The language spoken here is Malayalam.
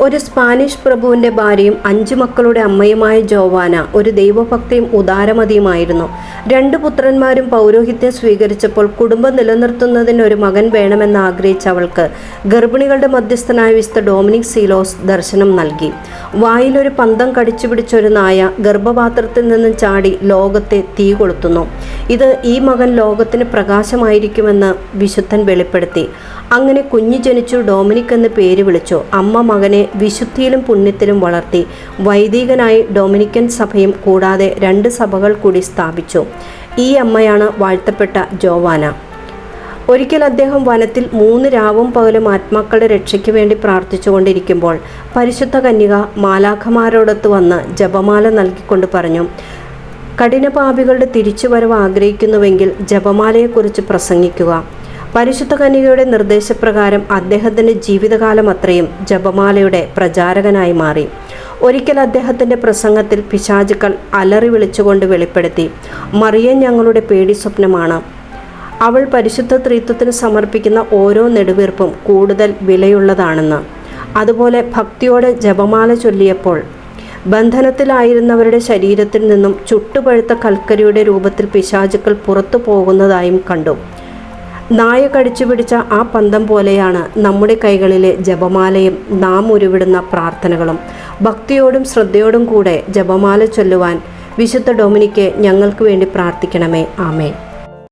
ഒരു സ്പാനിഷ് പ്രഭുവിന്റെ ഭാര്യയും അഞ്ചു മക്കളുടെ അമ്മയുമായ ജോവാന ഒരു ദൈവഭക്തിയും ഉദാരമതിയുമായിരുന്നു. രണ്ട് പുത്രന്മാരും പൗരോഹിത്യം സ്വീകരിച്ചപ്പോൾ കുടുംബം നിലനിർത്തുന്നതിന് ഒരു മകൻ വേണമെന്ന് ആഗ്രഹിച്ച അവൾക്ക് ഗർഭിണികളുടെ മധ്യസ്ഥനായ വിസ്ത ഡോമിനിക് സീലോസ് ദർശനം നൽകി. വായിലൊരു പന്തം കടിച്ചു പിടിച്ചൊരു നായ ഗർഭപാത്രത്തിൽ നിന്നും ചാടി ലോകത്തെ തീ കൊളുത്തുന്നു. ഇത് ഈ മകൻ ലോകത്തിന് പ്രകാശമായിരിക്കുമെന്ന് വിശുദ്ധൻ വെളിപ്പെടുത്തി. അങ്ങനെ കുഞ്ഞു ജനിച്ചു ഡോമിനിക് എന്ന് പേര് വിളിച്ചു. അമ്മ മകനെ വിശുദ്ധിയിലും പുണ്യത്തിലും വളർത്തി വൈദികനായി ഡൊമിനിക്കൻ സഭയും കൂടാതെ രണ്ട് സഭകൾ കൂടി സ്ഥാപിച്ചു. ഈ അമ്മയാണ് വാഴ്ത്തപ്പെട്ട ജോവാന. ഒരിക്കൽ അദ്ദേഹം വനത്തിൽ മൂന്ന് രാവും പകലും ആത്മാക്കളുടെ രക്ഷയ്ക്ക് വേണ്ടി പ്രാർത്ഥിച്ചുകൊണ്ടിരിക്കുമ്പോൾ പരിശുദ്ധ കന്യക മാലാഖമാരോടൊത്ത് വന്ന് ജപമാല നൽകിക്കൊണ്ട് പറഞ്ഞു കഠിനപാപികളുടെ തിരിച്ചുവരവ് ആഗ്രഹിക്കുന്നുവെങ്കിൽ ജപമാലയെക്കുറിച്ച് പ്രസംഗിക്കുക. പരിശുദ്ധ കന്യകയുടെ നിർദ്ദേശപ്രകാരം അദ്ദേഹത്തിന്റെ ജീവിതകാലം അത്രയും ജപമാലയുടെ പ്രചാരകനായി മാറി. ഒരിക്കൽ അദ്ദേഹത്തിന്റെ പ്രസംഗത്തിൽ പിശാചുക്കൾ അലറി വിളിച്ചുകൊണ്ട് വെളിപ്പെടുത്തി മറിയൻ ഞങ്ങളുടെ പേടി സ്വപ്നമാണ്. അവൾ പരിശുദ്ധ ത്രിത്വത്തിന് സമർപ്പിക്കുന്ന ഓരോ നെടുവീർപ്പും കൂടുതൽ വിലയുള്ളതാണെന്ന്. അതുപോലെ ഭക്തിയോടെ ജപമാല ചൊല്ലിയപ്പോൾ ബന്ധനത്തിലായിരുന്നവരുടെ ശരീരത്തിൽ നിന്നും ചുട്ടുപഴുത്ത കൽക്കരിയുടെ രൂപത്തിൽ പിശാചുക്കൾ പുറത്തു പോകുന്നതായും കണ്ടു. നായ കടിച്ചു പിടിച്ച ആ പന്തം പോലെയാണ് നമ്മുടെ കൈകളിലെ ജപമാലയും നാം ഉരുവിടുന്ന പ്രാർത്ഥനകളും. ഭക്തിയോടും ശ്രദ്ധയോടും കൂടെ ജപമാല ചൊല്ലുവാൻ വിശുദ്ധ ഡൊമിനിക്ക് ഞങ്ങൾക്ക് വേണ്ടി പ്രാർത്ഥിക്കണമേ. ആമേ